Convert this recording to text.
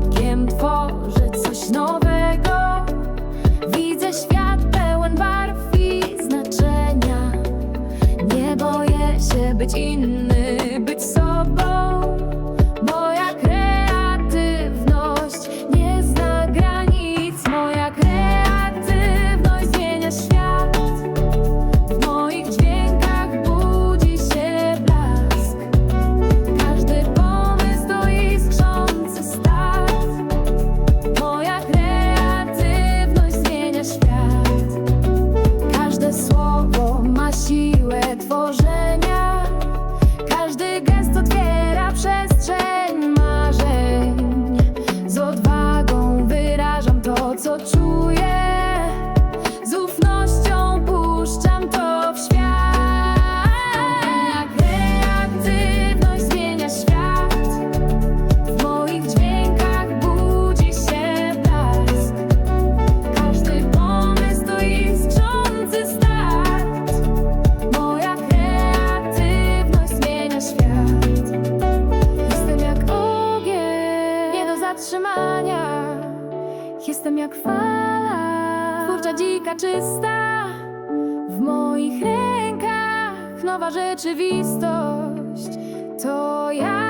krokiem tworzę coś nowego. Widzę świat pełen barw i znaczenia. Nie boję się być inny. Jestem jak fala Twórcza, dzika, czysta. W moich rękach nowa rzeczywistość. To ja